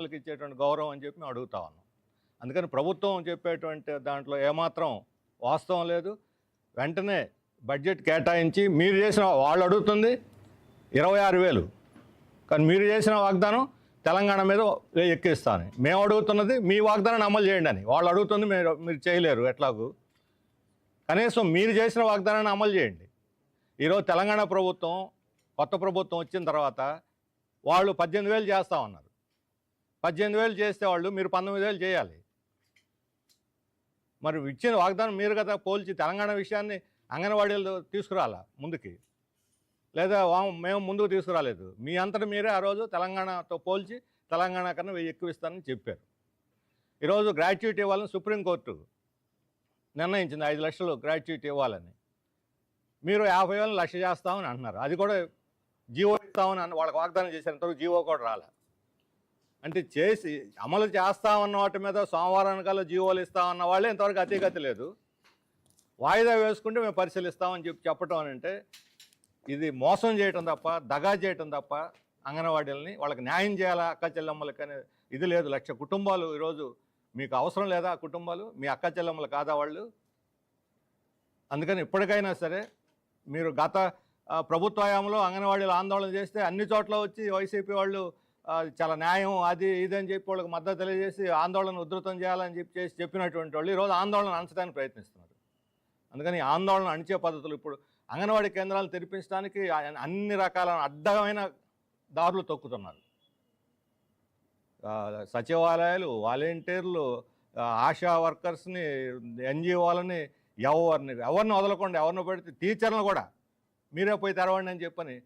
వాళ్ళకి ఇచ్చేటువంటి గౌరవం అని చెప్పి మేము అడుగుతా ఉన్నాం. అందుకని ప్రభుత్వం చెప్పేటువంటి దాంట్లో ఏమాత్రం వాస్తవం లేదు. వెంటనే బడ్జెట్ కేటాయించి మీరు చేసిన వాళ్ళు అడుగుతుంది ఇరవై ఆరు వేలు. కానీ మీరు చేసిన వాగ్దానం తెలంగాణ మీద ఎక్కిస్తాను మేము అడుగుతున్నది మీ వాగ్దానాన్ని అమలు చేయండి అని. వాళ్ళు అడుగుతుంది మీరు మీరు చేయలేరు ఎట్లాగూ. కనీసం మీరు చేసిన వాగ్దానాన్ని అమలు చేయండి. ఈరోజు తెలంగాణ ప్రభుత్వం కొత్త ప్రభుత్వం వచ్చిన తర్వాత వాళ్ళు పద్దెనిమిది వేలు చేస్తా ఉన్నారు. పద్దెనిమిది వేలు చేస్తే వాళ్ళు మీరు పంతొమ్మిది వేలు చేయాలి. మరి ఇచ్చిన వాగ్దానం మీరు కదా పోల్చి తెలంగాణ విషయాన్ని అంగన్వాడీలు తీసుకురాలా ముందుకి? లేదా వా- మేము ముందుకు తీసుకురాలేదు. మీ అంతటి మీరే ఆ రోజు తెలంగాణతో పోల్చి తెలంగాణ కన్నా వెయ్యి ఎక్కువ ఇస్తానని చెప్పారు. ఈరోజు గ్రాట్యుటీ ఇవ్వాలని సుప్రీంకోర్టు నిర్ణయించింది. ఐదు లక్షలు గ్రాట్యుటీ ఇవ్వాలని. మీరు యాభై వేలు లక్ష చేస్తామని అంటున్నారు. అది కూడా జీవో ఇస్తామని వాళ్ళకి వాగ్దానం చేశారు ఇంతవరకు జీవో కూడా రాలే. అంటే చేసి అమలు చేస్తామన్న వాటి మీద సోమవారానికల్లా జీవోలు ఇస్తామన్న వాళ్ళే ఇంతవరకు అతిగతి లేదు. వాయిదా వేసుకుంటే మేము పరిశీలిస్తామని చెప్పి చెప్పటం అని అంటే ఇది మోసం చేయటం తప్ప దగా చేయటం తప్ప అంగన్వాడీలని వాళ్ళకి న్యాయం చేయాలా అక్క చెల్లెమ్మలకి అనే ఇది లేదు. లక్ష కుటుంబాలు ఈరోజు మీకు అవసరం లేదా కుటుంబాలు? మీ అక్క చెల్లెమ్మలు కాదా వాళ్ళు? అందుకని ఇప్పటికైనా సరే మీరు గత ప్రభుత్వ హయాంలో అంగన్వాడీలు ఆందోళన చేస్తే అన్ని చోట్ల వచ్చి వైసీపీ వాళ్ళు చాలా న్యాయం అది ఇది అని చెప్పి వాళ్ళకి మద్దతు తెలియజేసి ఆందోళన ఉధృతం చేయాలని చెప్పి చేసి చెప్పినటువంటి వాళ్ళు ఈరోజు ఆందోళన అణచడానికి ప్రయత్నిస్తున్నారు. అందుకని ఆందోళన అణిచే పద్ధతులు ఇప్పుడు అంగన్వాడీ కేంద్రాలు తెరిపించడానికి అన్ని రకాల అడ్డమైన దారులు తొక్కుతున్నారు. సచివాలయాలు వాలంటీర్లు ఆశా వర్కర్స్ని ఎన్జిఓలని ఎవరిని ఎవరిని వదలకుండా ఎవరిని పెడితే టీచర్లను కూడా మీరే పోయి తెరవండి అని చెప్పని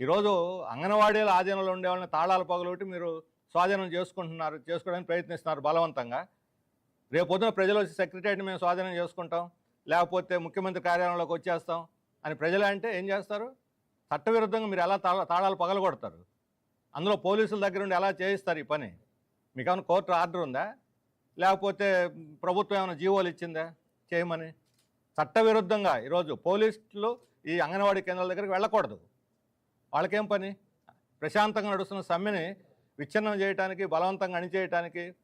ఈరోజు అంగన్వాడీల ఆధీనంలో ఉండే వాళ్ళని తాళాలు పగలొట్టి మీరు స్వాధీనం చేసుకుంటున్నారు చేసుకోవడానికి ప్రయత్నిస్తున్నారు బలవంతంగా. రేపు పొద్దున ప్రజలు వచ్చి సెక్రటరీని మేము స్వాధీనం చేసుకుంటాం లేకపోతే ముఖ్యమంత్రి కార్యాలయంలోకి వచ్చేస్తాం అని ప్రజలు అంటే ఏం చేస్తారు? చట్టవిరుద్ధంగా మీరు ఎలా తాళ తాళాలు పగలగొడతారు? అందులో పోలీసుల దగ్గర ఉండి ఎలా చేయిస్తారు ఈ పని? మీకు ఏమైనా కోర్టు ఆర్డర్ ఉందా? లేకపోతే ప్రభుత్వం ఏమైనా జీవోలు ఇచ్చిందా? చేయమని. చట్టవిరుద్ధంగా ఈరోజు పోలీసులు ఈ అంగన్వాడీ కేంద్రాల దగ్గరికి వెళ్ళకూడదు. వాళ్ళకేం పని? ప్రశాంతంగా నడుస్తున్న సమ్మెని విచ్ఛిన్నం చేయడానికి బలవంతంగా అణిచేయటానికి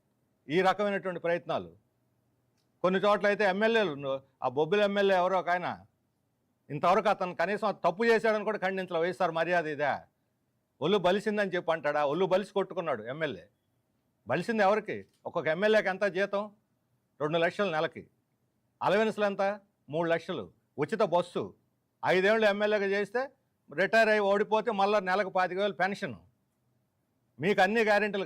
ఈ రకమైనటువంటి ప్రయత్నాలు. కొన్ని చోట్ల అయితే ఎమ్మెల్యేలు ఆ బొబ్బిల ఎమ్మెల్యే ఎవరో ఒక ఆయన ఇంతవరకు అతను కనీసం తప్పు చేశాడని కూడా ఖండించలే. వైఎస్ఆర్ మర్యాద ఇదే. ఒళ్ళు బలిసిందని చెప్పి అంటాడా? ఒళ్ళు బలిసి కొట్టుకున్నాడు ఎమ్మెల్యే. బలిసింది ఎవరికి? ఒక్కొక్క ఎమ్మెల్యేకి ఎంత జీతం? రెండు లక్షలు నెలకి. అలవెన్స్లు ఎంత? మూడు లక్షలు. ఉచిత బస్సు. ఐదేళ్ళు ఎమ్మెల్యేగా చేస్తే రిటైర్ అయ్యి ఓడిపోతే మళ్ళీ నెలకు పాతిక వేలు పెన్షన్. మీకు అన్ని గ్యారెంటీలు